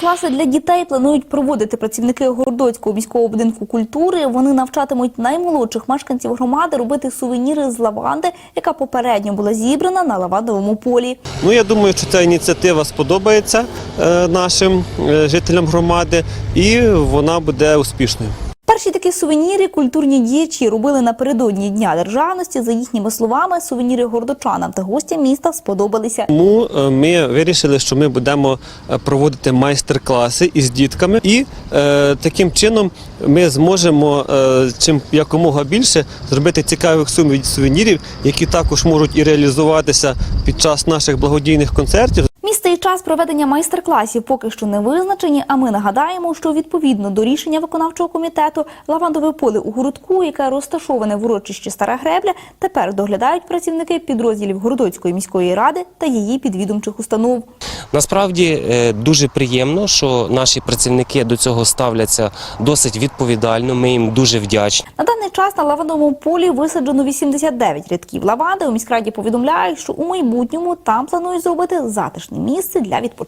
Класи для дітей планують проводити працівники Гордоцького міського будинку культури. Вони навчатимуть наймолодших мешканців громади робити сувеніри з лаванди, яка попередньо була зібрана на лавандовому полі. Ну я думаю, що ця ініціатива сподобається е, нашим е, жителям громади, і вона буде успішною. Перші такі сувеніри культурні діячі робили напередодні Дня державності. За їхніми словами, сувеніри гордочанам та гостям міста сподобалися. Тому е, ми вирішили, що ми будемо е, проводити майстер-класи із дітками, і е, таким чином ми зможемо е, чим якомога більше зробити цікавих суве- сувенірів, які також можуть і реалізуватися під час наших благодійних концертів. Місце і час проведення майстер-класів поки що не визначені. А ми нагадаємо, що відповідно до рішення виконавчого комітету лавандове поле у городку, яке розташоване в урочищі Стара Гребля, тепер доглядають працівники підрозділів Городоцької міської ради та її підвідомчих установ. Насправді е, дуже приємно, що наші працівники до цього ставляться досить відповідально. Ми їм дуже вдячні. На даний час на лавандовому полі висаджено 89 рядків лаванди. У міськраді повідомляють, що у майбутньому там планують зробити затишне місце для відпочинку.